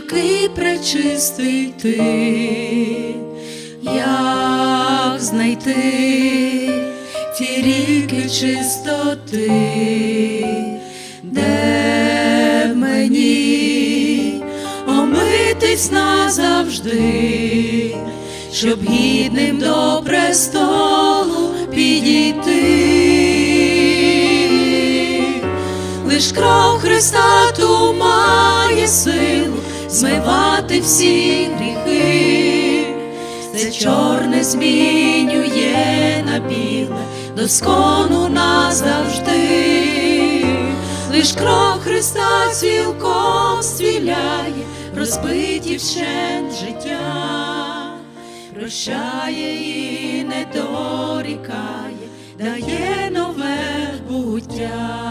який пречистий ти, як знайти ті ріки чистоти, де б мені омитись назавжди, щоб гідним до престолу підійти. Лиш кров Христа ту має силу змивати всі гріхи, це чорне змінює на біле, доскону назавжди, лиш кров Христа цілком звіляє, розбиті вщент життя, прощає і не дорікає, дає нове буття.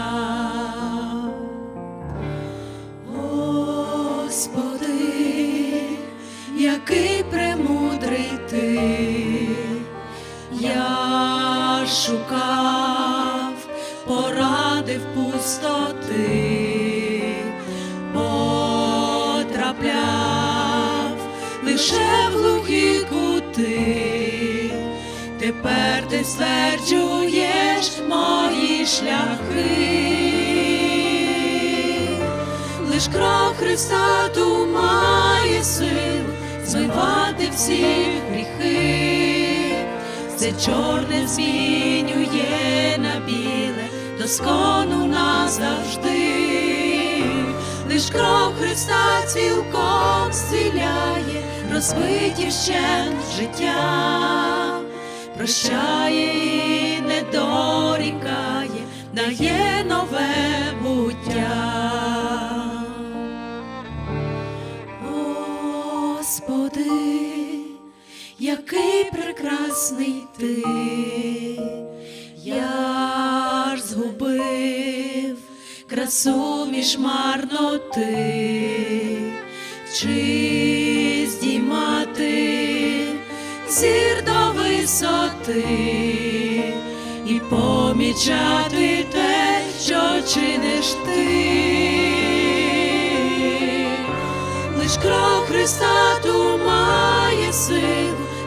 Господи, який премудрий ти, я шукав поради в пустоти, потрапляв лише в глухі кути, тепер ти стверджуєш мої шляхи. Лиш кров Христа ту має силу змивати всі гріхи, це чорне змінює на біле, доскону назавжди, лиш кров Христа цілком зціляє, розбиті вщент життя, прощає прекрасний ти, я ж згубив красу між марноти, чи здіймати зір до висоти і помічати те, що чиниш ти. Лиш кров Христа ту має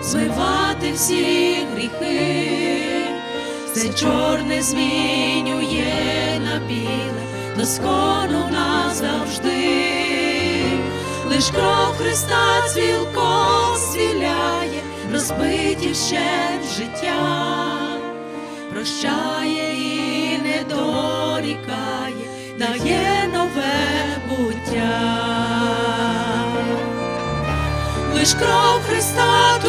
змивати всі гріхи, це чорне змінює на біле, доскону назавжди, лиш кров Христа цілком звіляє, розбиті вщент життя, прощає і не дорікає, дає нове буття. Лиш кров Христа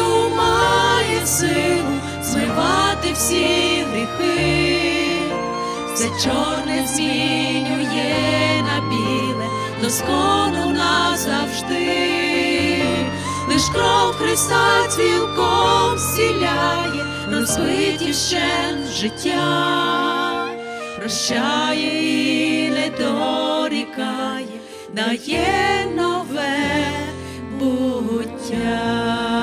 силу змивати всі гріхи, це чорне змінює на біле, доскону назавжди, лиш кров Христа цілком зціляє, розбиті вщент життя, прощає і не дорікає, дає нове буття.